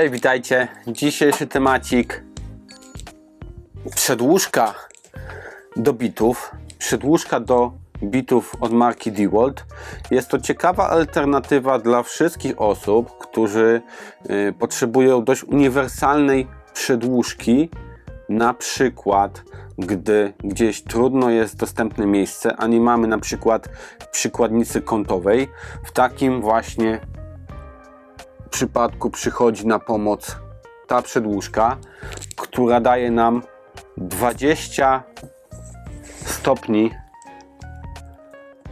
Cześć, witajcie. Dzisiejszy temacik przedłużka do bitów. Przedłużka do bitów od marki DeWalt. Jest to ciekawa alternatywa dla wszystkich osób, którzy y, potrzebują dość uniwersalnej przedłużki. Na przykład, gdy gdzieś trudno jest dostępne miejsce, a nie mamy na przykład przykładnicy kątowej, w takim właśnie przypadku przychodzi na pomoc ta przedłużka, która daje nam 20 stopni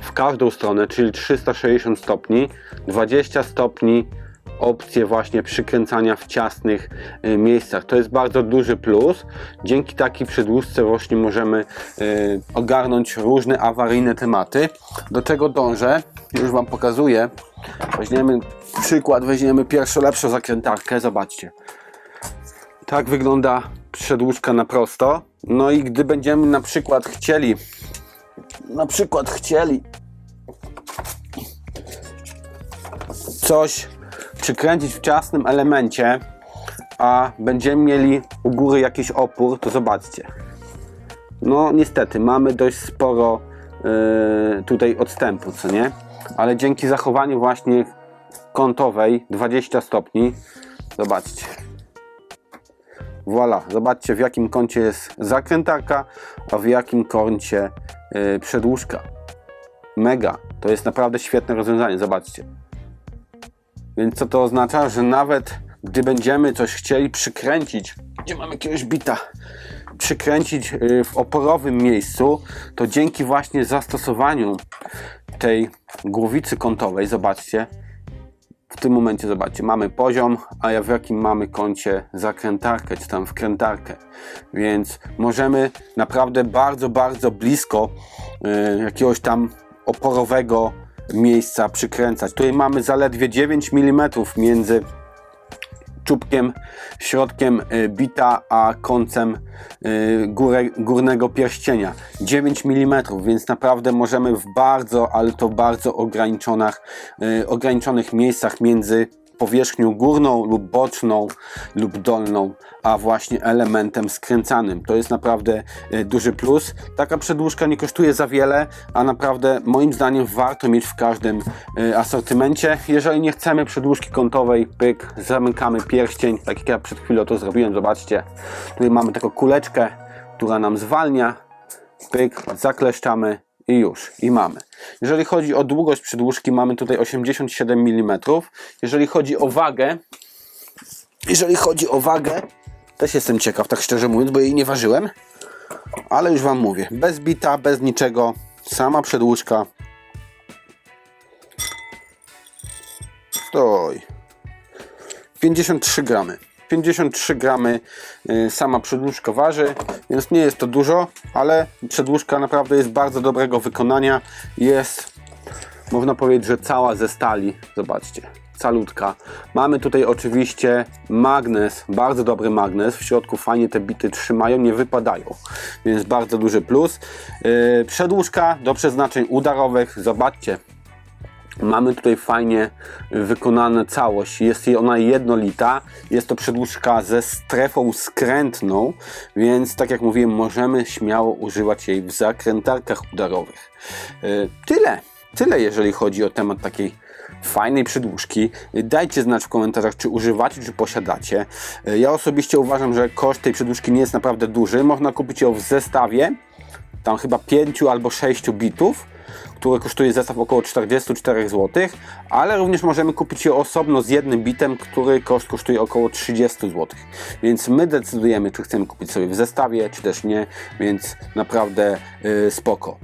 w każdą stronę, czyli 360 stopni, 20 stopni opcję właśnie przykręcania w ciasnych y, miejscach. To jest bardzo duży plus. Dzięki takiej przedłużce właśnie możemy y, ogarnąć różne awaryjne tematy. Do czego dążę? Już Wam pokazuję. Weźmiemy przykład, weźmiemy pierwszą lepszą zakrętarkę, zobaczcie. Tak wygląda przedłużka na prosto. No i gdy będziemy na przykład chcieli, na przykład chcieli coś przykręcić w ciasnym elemencie, a będziemy mieli u góry jakiś opór, to zobaczcie. No niestety, mamy dość sporo tutaj odstępu, co nie? Ale dzięki zachowaniu właśnie kątowej 20 stopni, zobaczcie. Voilà, zobaczcie w jakim kącie jest zakrętarka, a w jakim kącie yy, przedłużka. Mega, to jest naprawdę świetne rozwiązanie, zobaczcie. Więc co to oznacza? Że nawet gdy będziemy coś chcieli przykręcić, gdzie mamy jakiegoś bita, przykręcić y, w oporowym miejscu, to dzięki właśnie zastosowaniu tej głowicy kątowej, zobaczcie, w tym momencie zobaczcie, mamy poziom, a ja w jakim mamy kącie zakrętarkę, czy tam wkrętarkę. Więc możemy naprawdę bardzo, bardzo blisko y, jakiegoś tam oporowego miejsca przykręcać. Tutaj mamy zaledwie 9 mm między czubkiem, środkiem y, bita, a końcem y, górę, górnego pierścienia. 9 mm, więc naprawdę możemy w bardzo, ale to bardzo ograniczonych, y, ograniczonych miejscach między powierzchnią górną lub boczną lub dolną, a właśnie elementem skręcanym. To jest naprawdę e, duży plus. Taka przedłużka nie kosztuje za wiele, a naprawdę moim zdaniem warto mieć w każdym e, asortymencie. Jeżeli nie chcemy przedłużki kątowej, pyk, zamykamy pierścień, tak jak ja przed chwilą to zrobiłem, zobaczcie. Tutaj mamy taką kuleczkę, która nam zwalnia, pyk, zakleszczamy i już, i mamy. Jeżeli chodzi o długość przedłużki, mamy tutaj 87 mm. Jeżeli chodzi o wagę, jeżeli chodzi o wagę, też jestem ciekaw, tak szczerze mówiąc, bo jej nie ważyłem, ale już Wam mówię, bez bita, bez niczego, sama przedłużka. Stoj. 53 gramy. 53 gramy y, sama przedłużka waży, więc nie jest to dużo, ale przedłużka naprawdę jest bardzo dobrego wykonania. Jest, można powiedzieć, że cała ze stali. Zobaczcie, calutka. Mamy tutaj oczywiście magnes, bardzo dobry magnes. W środku fajnie te bity trzymają, nie wypadają, więc bardzo duży plus. Yy, przedłużka do przeznaczeń udarowych, zobaczcie, Mamy tutaj fajnie wykonane całość. Jest ona jednolita. Jest to przedłużka ze strefą skrętną, więc tak jak mówiłem, możemy śmiało używać jej w zakrętarkach udarowych. Yy, Tyle. Tyle jeżeli chodzi o temat takiej fajnej przedłużki. Dajcie znać w komentarzach, czy używacie, czy posiadacie. Yy, Ja osobiście uważam, że koszt tej przedłużki nie jest naprawdę duży. Można kupić ją w zestawie, tam chyba 5 albo 6 bitów które kosztuje zestaw około 44 zł, ale również możemy kupić je osobno z jednym bitem, który koszt kosztuje około 30 zł. Więc my decydujemy, czy chcemy kupić sobie w zestawie, czy też nie, więc naprawdę yy, spoko.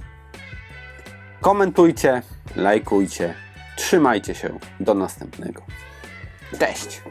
Komentujcie, lajkujcie, trzymajcie się, do następnego. Cześć!